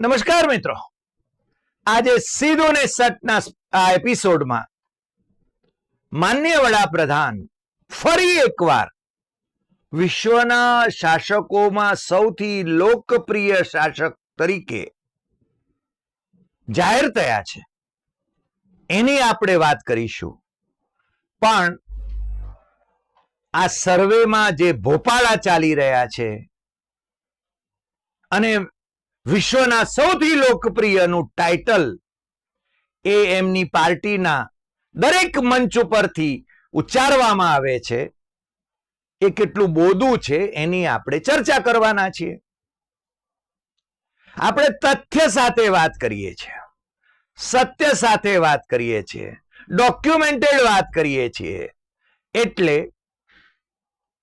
નમસ્કાર મિત્રો. આજે સીધું ને સટના આ એપિસોડમાં માન્ય વડાપ્રધાન ફરી એકવાર વિશ્વના શાસકોમાં સૌથી લોકપ્રિય શાસક તરીકે જાહેર થયા છે. એની આપણે વાત કરીશું. પણ આ સર્વેમાં જે ભોપાળા ચાલી રહ્યા છે અને વિશ્વના સૌથી લોકપ્રિયનું ટાઇટલ એ એમની પાર્ટીના દરેક મંચ ઉપરથી ઉચ્ચારવામાં આવે છે. એ કેટલું બોધું છે એની આપણે ચર્ચા કરવાના છીએ. આપણે તથ્ય સાથે વાત કરીએ છીએ. સત્ય સાથે વાત કરીએ છીએ. ડોક્યુમેન્ટેડ વાત કરીએ છીએ. એટલે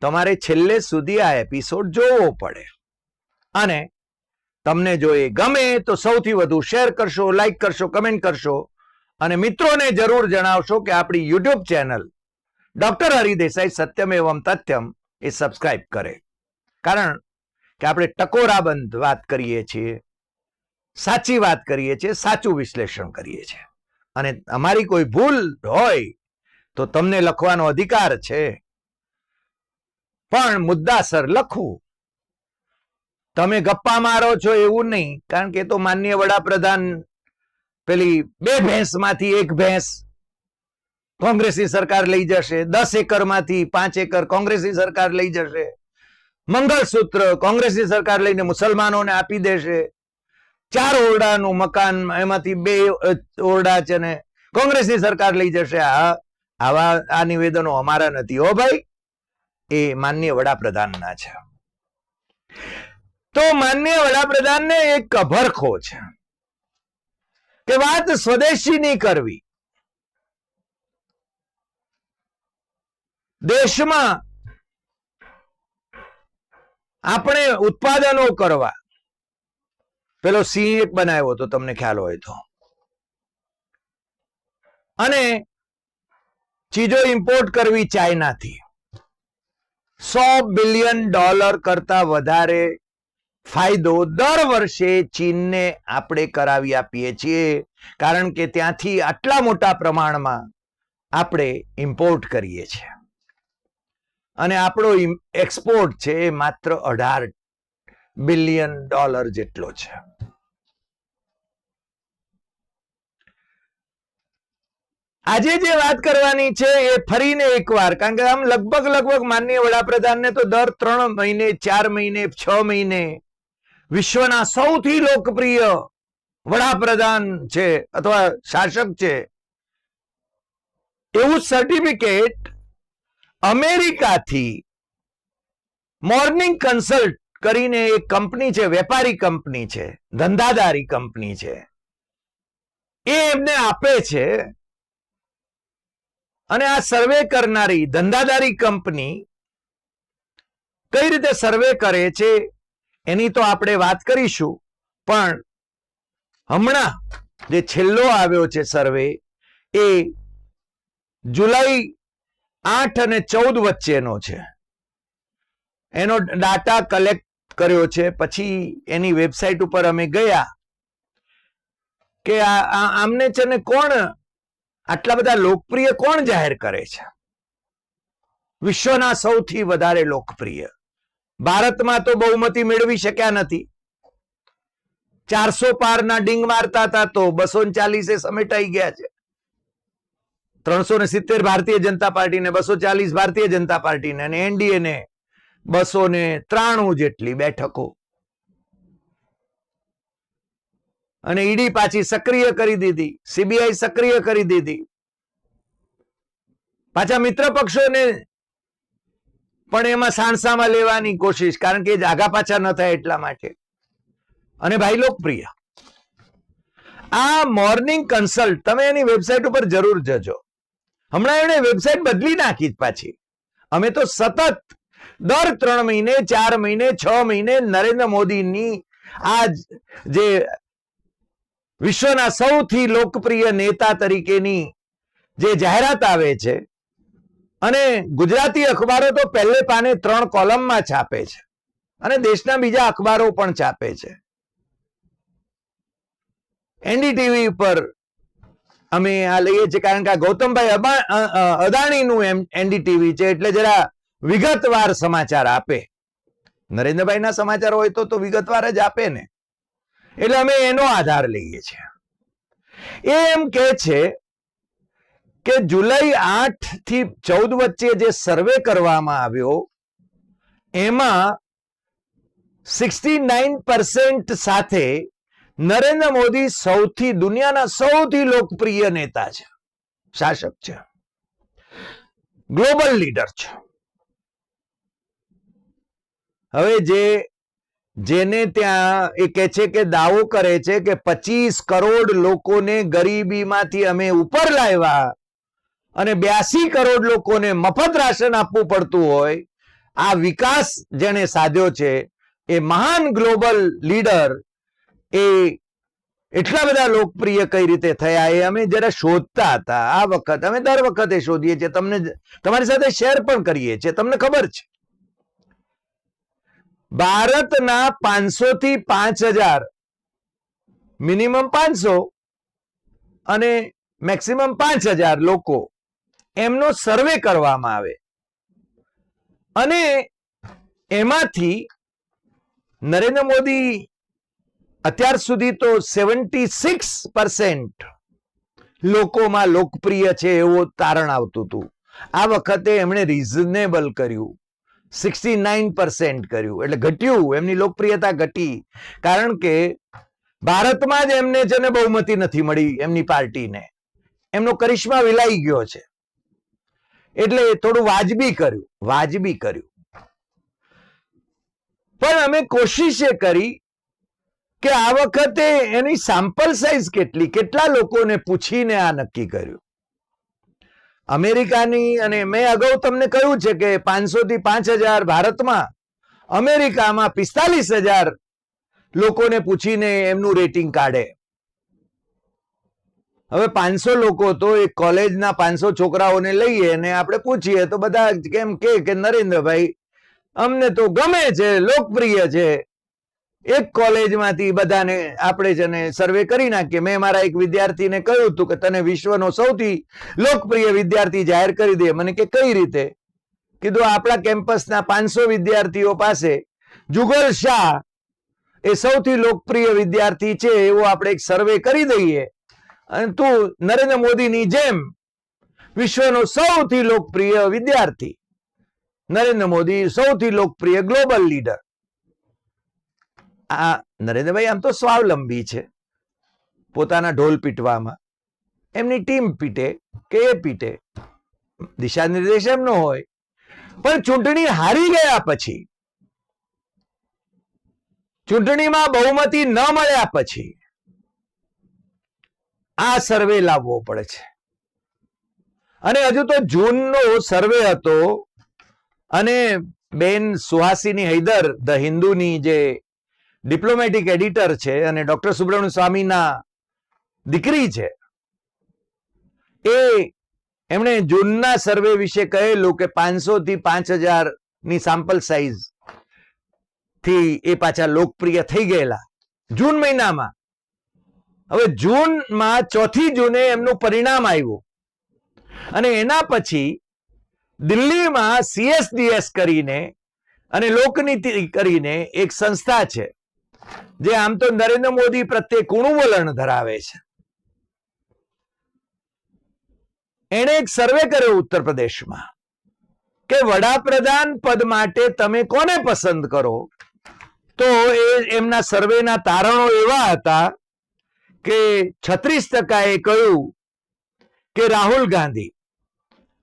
તમારે છેલ્લે સુધી આ એપિસોડ જોવો પડે. અને તમને જો એ ગમે તો સૌથી વધુ શેર કરશો લાઈક કરશો કમેન્ટ કરશો. અને મિત્રોને જરૂર જણાવશો કે આપણી YouTube channel doctor Hari Desai Satyam Evam Tathyam એ સબસ્ક્રાઇબ કરે. કારણ કે આપણે ટકોરાબંધ વાત કરીએ છીએ, સાચી વાત કરીએ છીએ, સાચું વિશ્લેષણ કરીએ છીએ. અને અમારી કોઈ ભૂલ હોય તો તમને લખવાનો અધિકાર છે. પણ મુદ્દાસર લખવું તમે ગપ્પા મારો છો એવું નહીં. કારણ કે તો માન્ય વડાપ્રધાન પેલી બે ભેંસમાંથી એક ભેંસ કોંગ્રેસની સરકાર લઈ જશે. દસ એકરમાંથી પાંચ એકર કોંગ્રેસની સરકાર લઈ જશે. મંગળસૂત્ર કોંગ્રેસની સરકાર લઈને મુસલમાનોને આપી દેશે. ચાર ઓરડાનું મકાન એમાંથી બે ઓરડા છે ને કોંગ્રેસની સરકાર લઈ જશે. આ, આવા, આ નિવેદનો અમારા નથી. હો ભાઈ, એ માન્ય વડાપ્રધાનના છે. તો માન્ય વડાપ્રધાનને એક કભરખો છે કે વાત સ્વદેશીની કરવી. દેશમાં આપણે ઉત્પાદનો કરવા. પેલો સિંહ એક બનાવ્યો તો તમને ખ્યાલ હોય તો. અને ચીજો ઇમ્પોર્ટ કરવી ચાઇનાથી. સો બિલિયન ડોલર કરતા વધારે ફાયદો દર વર્ષે ચીનને આપણે કરાવી આપીએ છીએ. કારણ કે ત્યાંથી આટલા મોટા પ્રમાણમાં આપણે ઇમ્પોર્ટ કરીએ છીએ. અને આપણો એક્સપોર્ટ છે એ માત્ર અઢાર બિલિયન ડોલર જેટલો છે. આજે જે વાત કરવાની છે એ ફરીને એકવાર, કારણ કે આમ લગભગ લગભગ માનનીય વડાપ્રધાનને તો દર ત્રણ મહિને, ચાર મહિને, છ મહિને વિશ્વના સૌથી લોકપ્રિય વડાપ્રધાન છે અથવા શાસક છે. એવું સર્ટિફિકેટ અમેરિકાથી મોર્નિંગ કન્સલ્ટ કરીને એક કંપની છે, વેપારી કંપની છે, ધંધાદારી કંપની છે. એ એમને આપે છે અને આ સર્વે કરનારી ધંધાદારી કંપની કઈ રીતે સર્વે કરે છે? એની તો આપણે વાત કરીશું. પણ હમણાં જે છેલ્લો આવ્યો છે સર્વે, એ જુલાઈ આઠ અને ચૌદ વચ્ચેનો છે. એનો ડાટા કલેક્ટ કર્યો છે. પછી એની વેબસાઇટ ઉપર અમે ગયા કે આમને છે ને કોણ આટલા બધા લોકપ્રિય કોણ જાહેર કરે છે? વિશ્વના સૌથી વધારે લોકપ્રિય. ભારતમાં તો બહુમતી મેળવી શક્યા નથી. ચારસો પારના ડીંગ મારતા હતા તો બસો ચાલીસે સમેટાઈ ગયા છે. ત્રણસો ને સિત્તેર ભારતીય જનતા પાર્ટીને, બસો ચાલીસ ભારતીય જનતા પાર્ટીને અને એનડીએ ને બસો ને ત્રાણું જેટલી બેઠકો. અને ઈડી પાછી સક્રિય કરી દીધી, સીબીઆઈ સક્રિય કરી દીધી. પાછા મિત્ર પક્ષોને પણ એમાં સાણસામાં લેવાની કોશિશ, કારણ કે જાગા પાછા ન થાય એટલા માટે. અને ભાઈ લોકપ્રિય. આ મોર્નિંગ કન્સલ્ટ તમે એની વેબસાઇટ ઉપર જરૂર જજો. હમણાં એને વેબસાઇટ બદલી નાખી પાછી. અમે તો સતત દર ત્રણ મહિને, ચાર મહિને, છ મહિને નરેન્દ્ર મોદીની આ જે વિશ્વના સૌથી લોકપ્રિય નેતા તરીકેની જે જાહેરાત આવે છે અને ગુજરાતી અખબારો તો પહેલે પાને ત્રણ કોલમમાં છાપે છે. અને દેશના બીજા અખબારો પણ છાપે છે. એનડીટીવી પર અમે આ લઈએ છીએ કારણ કે આ ગૌતમભાઈ અદાણીનું એમ એનડીટીવી છે એટલે જરા વિગતવાર સમાચાર આપે. નરેન્દ્રભાઈના સમાચાર હોય તો વિગતવાર જ આપે ને. એટલે અમે એનો આધાર લઈએ છીએ. એ એમ કે છે કે જુલાઈ આઠથી ચૌદ વચ્ચે જે સર્વે કરવામાં આવ્યો, એમાં સિક્સટી નાઇન પર્સન્ટ સાથે નરેન્દ્ર મોદી સૌથી, દુનિયાના સૌથી લોકપ્રિય નેતા છે, શાસક છે, ગ્લોબલ લીડર છે. હવે જે, જેને ત્યાં એ કહે છે કે દાવો કરે છે કે પચીસ કરોડ લોકોને ગરીબીમાંથી અમે ઉપર લાવ્યા અને બ્યાસી કરોડ લોકોને મફત રાશન આપવું પડતું હોય, આ વિકાસ જેને સાધ્યો છે, એ મહાન ગ્લોબલ લીડર, એ એટલા બધા લોકપ્રિય કઈ રીતે થયા, એ અમે જરા શોધતા હતા, આ વખત, અમે દર વખતે શોધીએ છીએ, તમને તમારી સાથે શેર પણ કરીએ છીએ, તમને ખબર છે. ભારતના પાંચસો થી પાંચ હજાર, મિનિમમ પાંચસો અને મેક્સિમમ પાંચ હજાર લોકો એમનો સર્વે કરવામાં આવે. અને એમાંથી નરેન્દ્ર મોદી અત્યાર સુધી તો સેવન્ટી સિક્સ પર્સન્ટ લોકોમાં લોકપ્રિય છે એવો તારણ આવતું હતું. આ વખતે એમણે રિઝનેબલ કર્યું. સિક્સટી નાઇન પરસેન્ટ કર્યું. એટલે ઘટ્યું. એમની લોકપ્રિયતા ઘટી. કારણ કે ભારતમાં જ એમને છે ને બહુમતી નથી મળી એમની પાર્ટીને. એમનો કરિશ્મા વિલાઈ ગયો છે. એટલે થોડું વાજબી કર્યું વાજબી કર્યું. પણ અમે કોશિશ એ કરી કે આ વખતે એની સેમ્પલ સાઇઝ કેટલી, કેટલા લોકોને પૂછીને આ નક્કી કર્યું. અમેરિકાની, અને મેં અગાઉ તમને કહ્યું છે કે પાંચસો થી પાંચ હજાર ભારતમાં અમેરિકામાં પિસ્તાલીસ હજાર લોકોને પૂછીને એમનું રેટિંગ કાઢે. હવે પાંચસો લોકો તો એક કોલેજના પાંચસો છોકરાઓને લઈએ અને આપણે પૂછીએ તો બધા કેમ કે, નરેન્દ્રભાઈ, અમને તો ગમે છે, લોકપ્રિય છે. એક કોલેજમાંથી બધાને આપણે છે ને સર્વે કરી નાખીએ. મેં મારા એક વિદ્યાર્થીને કહ્યું હતું કે, તને વિશ્વનો સૌથી લોકપ્રિય વિદ્યાર્થી જાહેર કરી દે. મને કે, કઈ રીતે? કીધું, આપણા કેમ્પસના પાંચસો વિદ્યાર્થીઓ પાસે જુગલ શાહ એ સૌથી લોકપ્રિય વિદ્યાર્થી છે, એવો આપણે એક સર્વે કરી દઈએ. તું નરેન્દ્ર મોદીની જેમ વિશ્વનો સૌથી લોકપ્રિય વિદ્યાર્થી. નરેન્દ્ર મોદી સૌથી લોકપ્રિય ગ્લોબલ લીડર આ નરેન્દ્રભાઈ આમ તો સ્વાવલંબી છે. પોતાના ઢોલ પીટવામાં, એમની ટીમ પીટે, કે એ પીટે દિશા નિર્દેશ એમનો હોય. પણ ચૂંટણી હારી ગયા પછી, ચૂંટણીમાં બહુમતી ન મળ્યા પછી આ સર્વે લાવવો પડે છે. અને હજુ તો જૂનનો સર્વે હતો અને બેન સુહાસિની હૈદર ધ હિન્દુની જે ડિપ્લોમેટિક એડિટર છે અને ડોક્ટર સુબ્રમણ્ય સ્વામીના દીકરી છે, એ એમણે જૂનના સર્વે વિશે કહેલું કે પાંચસો થી પાંચની સેમ્પલ સાઇઝથી એ પાછા લોકપ્રિય થઈ ગયેલા. જૂન મહિનામાં હવે જૂનમાં, ચોથી જૂને એમનું પરિણામ આવ્યું. અને એના પછી દિલ્હીમાં સીએસડીએસ કરીને અને લોકનીતિ કરીને એક સંસ્થા છે, જે આમ તો નરેન્દ્ર મોદી પ્રત્યે કુણું વલણ ધરાવે છે. એણે એક સર્વે કર્યો ઉત્તર પ્રદેશમાં કે વડાપ્રધાન પદ માટે તમે કોને પસંદ કરો? તો એ એમના સર્વેના તારણો એવા હતા કે છત્રીસ ટકાએ કહ્યું કે રાહુલ ગાંધી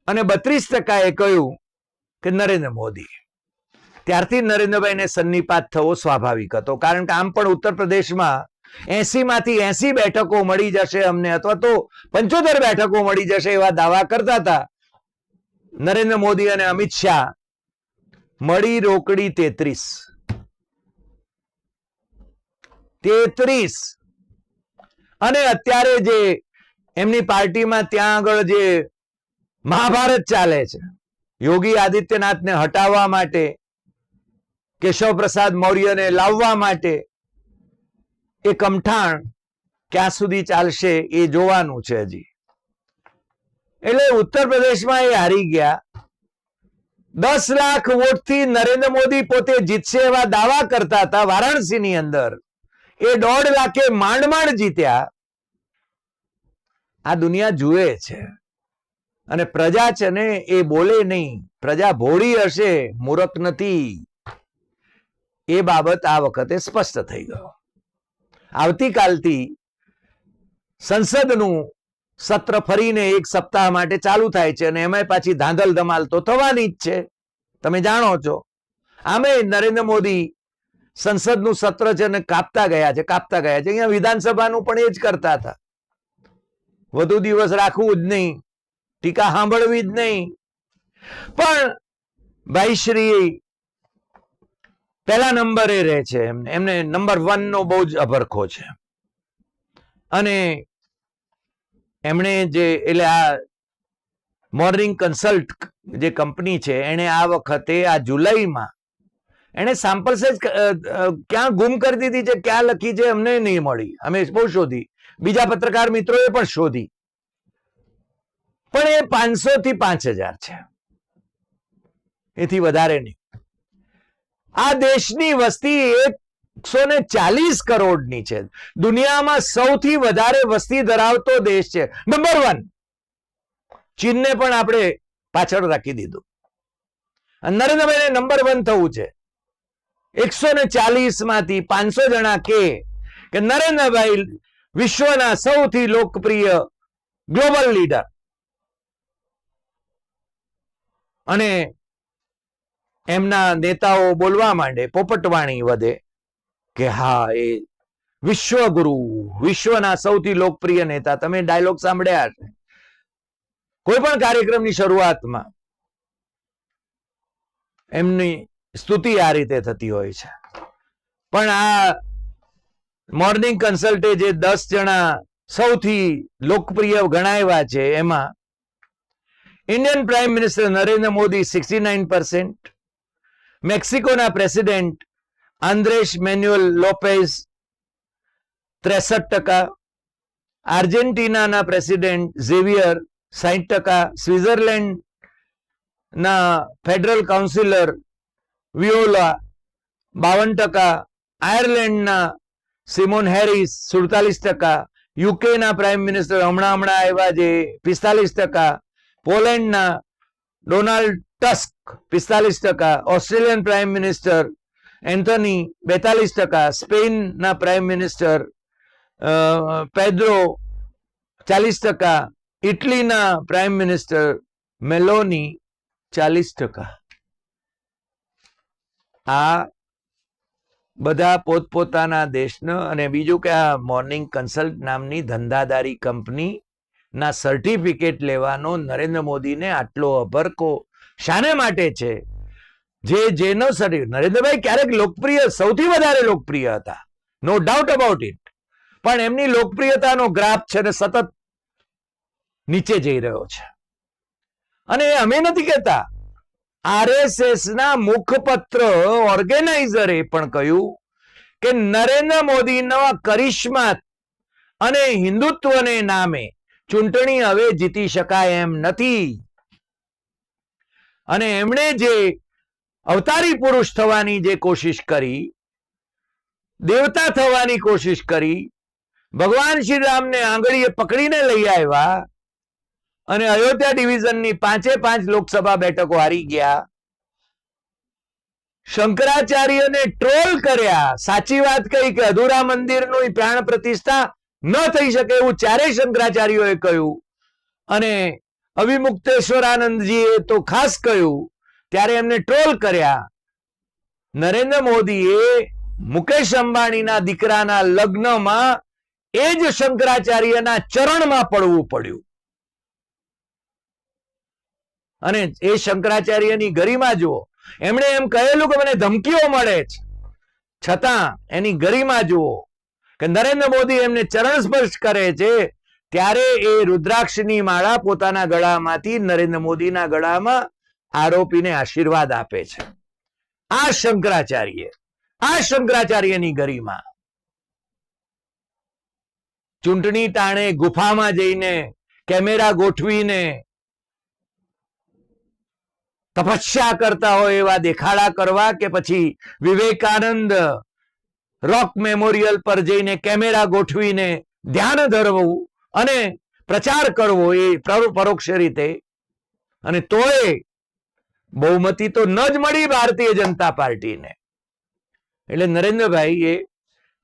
અને બત્રીસ ટકાએ કહ્યું કે નરેન્દ્ર મોદી. ત્યારથી નરેન્દ્રભાઈને સન્નિપાત થવો સ્વાભાવિક હતો. કારણ કે આમ પણ ઉત્તર પ્રદેશમાં એસી માંથી એસી બેઠકો મળી જશે અમને અથવા તો પંચોતેર બેઠકો મળી જશે એવા દાવા કરતા હતા. નરેન્દ્ર મોદી અને અમિત શાહ મળી રોકડી તેત્રીસ. તેત્રીસ અને અત્યારે જે એમની પાર્ટીમાં ત્યાં આગળ જે મહાભારત ચાલે છે, યોગી આદિત્યનાથને હટાવવા માટે કેશવ પ્રસાદ મૌર્યને લાવવા માટે એ કમઠાણ ક્યાં સુધી ચાલશે એ જોવાનું છે હજી. એટલે ઉત્તર પ્રદેશમાં એ હારી ગયા. દસ લાખ વોટથી નરેન્દ્ર મોદી પોતે જીતશે એવા દાવા કરતા હતા વારાણસીની અંદર. એ દોઢ લાખે માંડ માંડ જીત્યા. આ દુનિયા જુએ છે. અને પ્રજા છે ને એ બોલે નહીં. પ્રજા ભોળી હશે, મૂરખ નથી. એ બાબત આ વખતે સ્પષ્ટ થઈ ગયો. આવતીકાલથી સંસદનું સત્ર ફરીને એક સપ્તાહ માટે ચાલુ થાય છે અને એમાં પાછી ધાંધલ ધમાલ તો થવાની જ છે. તમે જાણો છો. આમે નરેન્દ્ર મોદી સંસદનું સત્ર છે ને કાપતા ગયા છે, કાપતા ગયા છે. અહીંયા વિધાનસભાનું પણ એ જ કરતા હતા. વધુ દિવસ રાખવું જ નહીં. ટીકા સાંભળવી જ નહીં. પણ ભાઈ શ્રી, પહેલા નંબરે રહે છે એમને. એમને નંબર વન નો બહુ જ અભરખો છે. અને એમણે જે, એટલે આ મોર્નિંગ કન્સલ્ટ જે કંપની છે, એણે આ વખતે, આ જુલાઈમાં એણે સેમ્પલ અ, ક્યાં ગુમ કરી દીધી છે ક્યાં લખી છે અમને નહીં મળી. અમે બહુ શોધી. બીજા પત્રકાર મિત્રોએ પણ શોધી. પણ એ પાંચસો થી પાંચ હજાર છે. એથી વધારે નહીં. આ દેશની વસ્તી એકસો ને ચાલીસ કરોડની છે. દુનિયામાં સૌથી વધારે વસ્તી ધરાવતો દેશ છે. નંબર વન ચીનને પણ આપણે પાછળ રાખી દીધું. નરેન્દ્રભાઈ નંબર વન થવું છે. એકસો ને ચાલીસમાંથી પાંચસો જણા કે કે નરેન્દ્રભાઈ વિશ્વના સૌથી લોકપ્રિય ગ્લોબલ લીડર. અને એમના નેતાઓ બોલવા માંડે, પોપટવાણી વધે કે હા, એ વિશ્વગુરુ, વિશ્વના સૌથી લોકપ્રિય નેતા. તમે ડાયલોગ સાંભળ્યા હશે. કોઈ પણ કાર્યક્રમની શરૂઆતમાં એમની સ્તુતિ આ રીતે થતી હોય છે. પણ આ મોર્નિંગ કન્સલ્ટે જે દસ જણા સૌથી લોકપ્રિય ગણાવ્યા છે એમાં Indian prime minister Narendra Modi sixty nine percent મેક્સિકોના president Andres Manuel Lopez ત્રેસઠ ટકા, આર્જેન્ટિનાના પ્રેસિડેન્ટ ઝેવિયર સાહીઠ ટકા, સ્વિટ્ઝરલેન્ડના ફેડરલ કાઉન્સિલર વિયોલા બાવન ટકા આયર્લેન્ડના સિમોન હેરિસ સુડતાલીસ ટકા યુકેના પ્રાઇમ મિનિસ્ટર હમણાં હમણાં આવ્યા જે પિસ્તાલીસ ટકા પોલેન્ડના ડોનાલ્ડ ટસ્ક પિસ્તાલીસ ટકા ઓસ્ટ્રેલિયન પ્રાઇમ મિનિસ્ટર એન્થોની બેતાલીસ ટકા સ્પેનના પ્રાઇમ મિનિસ્ટર પેદ્રો ચાલીસ ટકા ઇટલીના પ્રાઇમ મિનિસ્ટર મેલોની ચાલીસ ટકા આ બધા પોતપોતાના દેશનો અને બીજું કે આ મોર્નિંગ કન્સલ્ટ નામની ધંધાદારી કંપની ના સર્ટિફિકેટ લેવાનો નરેન્દ્ર મોદીને આટલો અભરકો શાને માટે છે? જે જેનો સર્ટિફિકેટ નરેન્દ્રભાઈ ક્યારેક લોકપ્રિય, સૌથી વધારે લોકપ્રિય હતા. નો ડાઉટ અબાઉટ ઇટ પણ એમની લોકપ્રિયતાનો ગ્રાફ છે ને સતત નીચે જઈ રહ્યો છે. અને એ અમે નથી કહેતા આરએસએસ ના મુખપત્ર ઓર્ગેનાઇઝરે પણ કહ્યું કે નરેન્દ્ર મોદીનો કરિશ્મા અને હિન્દુત્વને નામે ચૂંટણી હવે જીતી શકાય એમ નથી. અને એમણે જે અવતારી પુરુષ થવાની જે કોશિશ કરી, દેવતા થવાની કોશિશ કરી, ભગવાન શ્રી રામને આંગળીએ પકડીને લઈ આવ્યા અને અયોધ્યા ડિવિઝનની પાંચે પાંચ લોકસભા બેઠકો હારી ગયા. શંકરાચાર્યને ટ્રોલ કર્યા. સાચી વાત કહી કે અધૂરા મંદિરનું પ્રાણ પ્રતિષ્ઠા ન થઈ શકે એવું ચારે શંકરાચાર્યોએ કહ્યું. અને અવિમુક્તેશ્વરાનંદજીએ તો ખાસ કહ્યું, ત્યારે એમને ટ્રોલ કર્યા. નરેન્દ્ર મોદીએ મુકેશ અંબાણીના દીકરાના લગ્નમાં એ જ શંકરાચાર્યના ચરણમાં પડવું પડ્યું. અને એ શંકરાચાર્યની ગરિમા જુઓ. એમણે એમ કહેલું કે મને ધમકીઓ મળે છે. છતાં એની ગરિમા જુઓ કે નરેન્દ્ર મોદી એમને ચરણ સ્પર્શ કરે છે, ત્યારે એ રુદ્રાક્ષની માળા પોતાના ગળામાંથી નરેન્દ્ર મોદીના ગળામાં આરોપીને આશીર્વાદ આપે છે. આ શંકરાચાર્ય, આ શંકરાચાર્યની ગરિમા. ચૂંટણી ટાણે ગુફામાં જઈને, કેમેરા ગોઠવીને તપસ્યા કરતા હોય એવા દેખાડા કરવા કે પછી વિવેકાનંદ રોક મેમોરિયલ પર જઈને કેમેરા ગોઠવીને ધ્યાન ધરવું અને પ્રચાર કરવો એ પરોક્ષ રીતે. અને તોય બહુમતી તો ન જ મળી ભારતીય જનતા પાર્ટીને. એટલે નરેન્દ્રભાઈ એ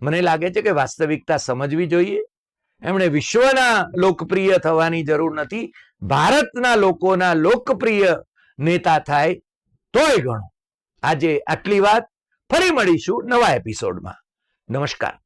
મને લાગે છે કે વાસ્તવિકતા સમજવી જોઈએ. એમણે વિશ્વના લોકપ્રિય થવાની જરૂર નથી. ભારતના લોકોના લોકપ્રિય નેતા થાય તોય ગણો. આજે આટલી વાત. ફરી મળીશું નવા એપિસોડમાં નમસ્કાર.